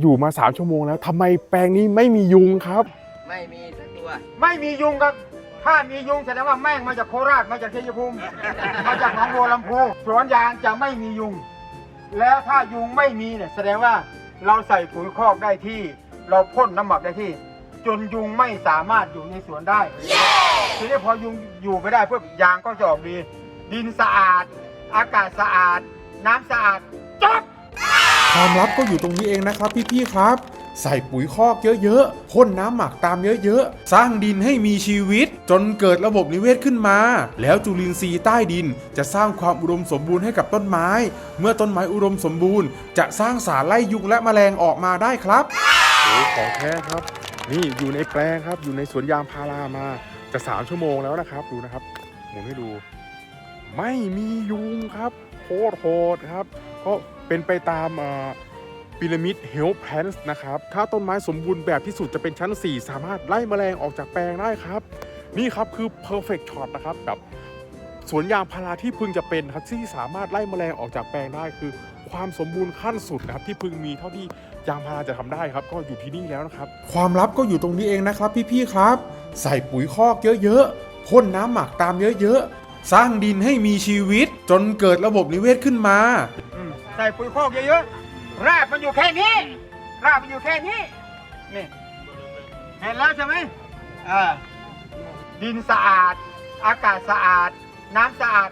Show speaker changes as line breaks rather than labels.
อยู่มาสามชั่วโมงแล้วทำไมแปลงนี้ไม่มียุงครับ
ไม่มีสักตัว
ไม่มียุงครับ ถ้ามียุงแสดงว่าแม่งมาจากโคราชมาจากชัยภูมิมาจากหนองบัวลำพูสวนยางจะไม่มียุง แล้วถ้ายุงไม่มีเนี่ยแสดงว่าเราใส่ปุ๋ยคอกได้ที่ เราพ่นน้ำหมักได้ที่ จนยุงไม่สามารถอยู่ในสวนได้ ทีนี้พอยุงอยู่ไม่ได้เพื่อยางก็จะออกดี ดินสะอาด อากาศสะอาด น้ำสะอาดจบ
ความลับก็อยู่ตรงนี้เองนะครับพี่ๆครับ ใส่ปุ๋ยคอกเยอะๆพ่นน้ำหมักตามเยอะๆ สร้างดินให้มีชีวิต จนเกิดระบบนิเวศขึ้นมา แล้วจุลินทรีย์ใต้ดิน จะสร้างความอุดมสมบูรณ์ให้กับต้นไม้ เมื่อต้นไม้อุดมสมบูรณ์ จะสร้างสารไล่ยุงและแมลงออกมาได้ครับโอ้ของแท้ครับ นี่อยู่ในแปลงครับ อยู่ในสวนยางพารามาจะสามชั่วโมงแล้วนะครับ ดูนะครับหมุนให้ดู ไม่มียุงครับโคตรโหดครับก็ เป็นไปตามพีระมิดเฮลแพนส์นะครับ ถ้าต้นไม้สมบูรณ์แบบที่สุดจะเป็นชั้น 4 สามารถไล่แมลงออกจากแปลงได้ครับ นี่ครับคือ perfect shot นะครับแบบสวนยางพาราที่พึงจะเป็นครับที่สามารถไล่แมลงออกจากแปลงได้คือ ความสมบูรณ์ขั้นสุดนะครับที่พึงมีเท่าที่ยางพาราจะทำได้ครับ ก็อยู่ที่นี่แล้วนะครับ ความลับก็อยู่ตรงนี้เองนะครับ พี่ๆครับ ใส่ปุ๋ยคอกเยอะๆพ่นน้ำหมักตามเยอะๆสร้างดินให้มีชีวิต จนเกิดระบบนิเวศขึ้นมา
ใส่ปุ๋ยคอกเยอะๆรากมันอยู่แค่นี้ รากมันอยู่แค่นี้ นี่เห็นแล้วใช่ไหมอ่าดินสะอาด อากาศสะอาด น้ำสะอาด